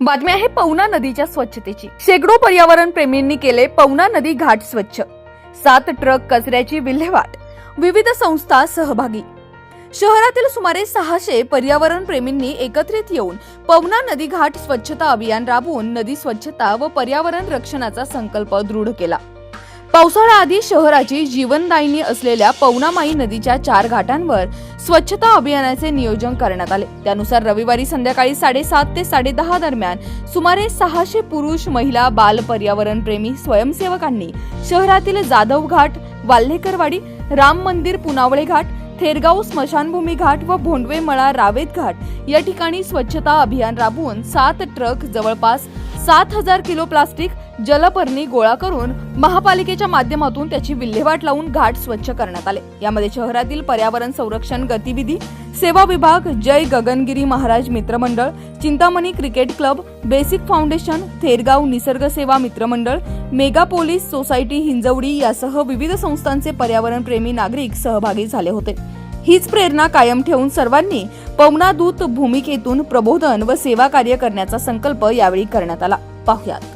बातमी आहे पवना नदीच्या स्वच्छतेची. शेकडो पर्यावरण प्रेमींनी केले पवना नदी घाट स्वच्छ. सात ट्रक कचऱ्याची विल्हेवाट. विविध संस्था सहभागी. शहरातील सुमारे सहाशे पर्यावरण प्रेमींनी एकत्रित येऊन पवना नदी घाट स्वच्छता अभियान राबवून नदी स्वच्छता व पर्यावरण रक्षणाचा संकल्प दृढ केला. पावसाळ्याआधी शहराची जीवनदायिनी असलेल्या पवनामाई नदीच्या चार घाटांवर स्वच्छता अभियानाचे नियोजन करण्यात आले. त्यानुसार रविवारी संध्याकाळी साडेसात ते साडेदहा दरम्यान सुमारे सहाशे पुरुष महिला बाल पर्यावरण प्रेमी स्वयंसेवकांनी शहरातील जाधव घाट वाल्हेकरवाडी राम मंदिर पुनावळे घाट थेरगाव स्मशानभूमी घाट व भोंडवे मळा रावेत घाट या ठिकाणी स्वच्छता अभियान राबवून सात ट्रक जवळपास सात हजार किलो प्लास्टिक जलपर्णी गोळा करून महापालिकेच्या माध्यमातून त्याची विल्हेवाट लावून घाट स्वच्छ करण्यात आले. यामध्ये शहरातील पर्यावरण संरक्षण गतिविधी सेवा विभाग जय गगनगिरी महाराज मित्रमंडळ Chintamani cricket club basic foundation Thergaon निसर्ग सेवा मित्रमंडळ मेगा पोलीस सोसायटी हिंजवडी यासह विविध संस्थांचे पर्यावरण प्रेमी नागरिक सहभागी झाले होते. हीच प्रेरणा कायम ठेवून सर्वांनी पवनादूत भूमिकेतून प्रबोधन व सेवा कार्य करण्याचा संकल्प यावेळी करण्यात आला. पाहुयात.